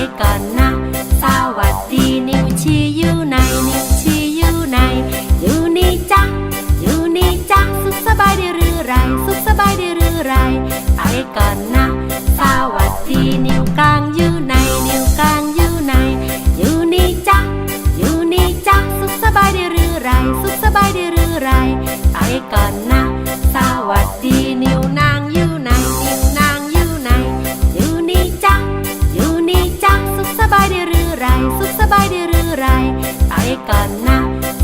ไปก่อนนะ สวัสดีนิวชีอยู่ไหนนิวชีอยู่ไหน อยู่นี่จ้ะอยู่นี่จ้ะสุขสบายดีหรือไร สุขสบายดีหรือไร ไปก่อนนะ สวัสดีนิวกลางอยู่ไหนนิวกลางอยู่ไหน อยู่นี่จ้ะอยู่นี่จ้ะสุขสบายดีหรือไร สุขสบายดีหรือไร ไปก่อนนะ ก่อนนะ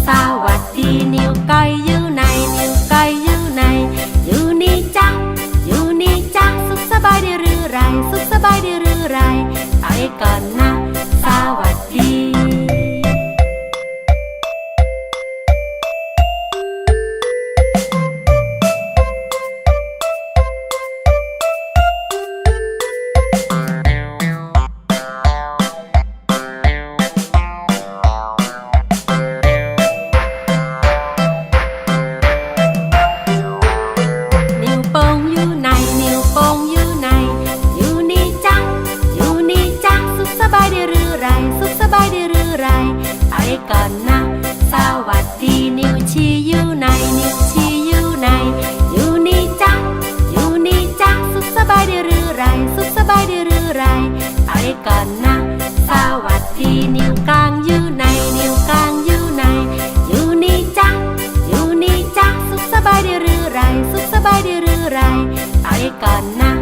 สวัสดีนิวก้อย ก่อนนะ สวัสดีนิวชีอยู่ไหนนิวชีอยู่ไหน อยู่นี่จ้ะอยู่นี่จ้ะสุขสบายดีหรือไร สุขสบายดีหรือไรไปก่อนนะ สวัสดีนิวกลางอยู่ไหนนิวกลางอยู่ไหน อยู่นี่จ้ะอยู่นี่จ้ะสุขสบายดีหรือไร สุขสบายดีหรือไรไปก่อนนะ